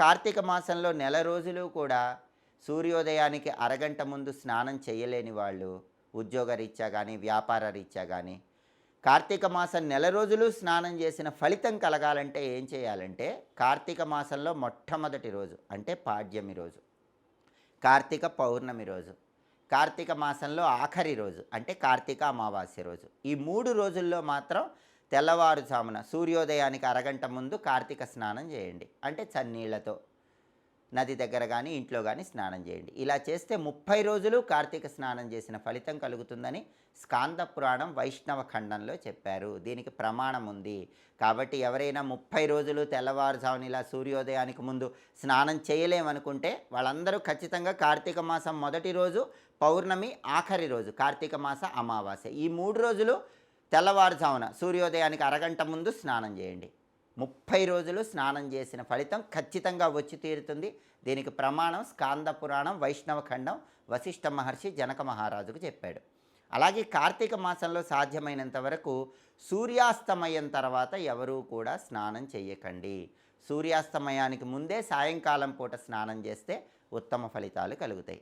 కార్తీక మాసంలో నెల రోజులు కూడా సూర్యోదయానికి అరగంట ముందు స్నానం చేయలేని వాళ్ళు ఉద్యోగరీత్యా కానీ వ్యాపార రీత్యా కానీ కార్తీక మాసం నెల రోజులు స్నానం చేసిన ఫలితం కలగాలంటే ఏం చేయాలంటే కార్తీక మాసంలో మొట్టమొదటి రోజు అంటే పాడ్యమి రోజు కార్తీక పౌర్ణమి రోజు కార్తీక మాసంలో ఆఖరి రోజు అంటే కార్తీక అమావాస్య రోజు. ఈ మూడు రోజుల్లో మాత్రం తెల్లవారుజామున సూర్యోదయానికి అరగంట ముందు కార్తీక స్నానం చేయండి. అంటే చన్నీళ్ళతో నది దగ్గర కానీ ఇంట్లో కానీ స్నానం చేయండి. ఇలా చేస్తే ముప్పై రోజులు కార్తీక స్నానం చేసిన ఫలితం కలుగుతుందని స్కాంద పురాణం వైష్ణవ ఖండంలో చెప్పారు. దీనికి ప్రమాణం ఉంది. కాబట్టి ఎవరైనా ముప్పై రోజులు తెల్లవారుజామున ఇలా సూర్యోదయానికి ముందు స్నానం చేయలేమనుకుంటే వాళ్ళందరూ ఖచ్చితంగా కార్తీక మాసం మొదటి రోజు పౌర్ణమి ఆఖరి రోజు కార్తీక మాస అమావాస్య. ఈ మూడు రోజులు తెల్లవారుజామున సూర్యోదయానికి అరగంట ముందు స్నానం చేయండి. ముప్పై రోజులు స్నానం చేసిన ఫలితం ఖచ్చితంగా వచ్చి తీరుతుంది. దీనికి ప్రమాణం స్కాంద పురాణం వైష్ణవ ఖండం వశిష్ఠ మహర్షి జనక మహారాజుకు చెప్పాడు. అలాగే కార్తీక మాసంలో సాధ్యమైనంత వరకు సూర్యాస్తమయం తర్వాత ఎవరూ కూడా స్నానం చేయకండి సూర్యాస్తమయానికి ముందే సాయంకాలం పూట స్నానం చేస్తే ఉత్తమ ఫలితాలు కలుగుతాయి.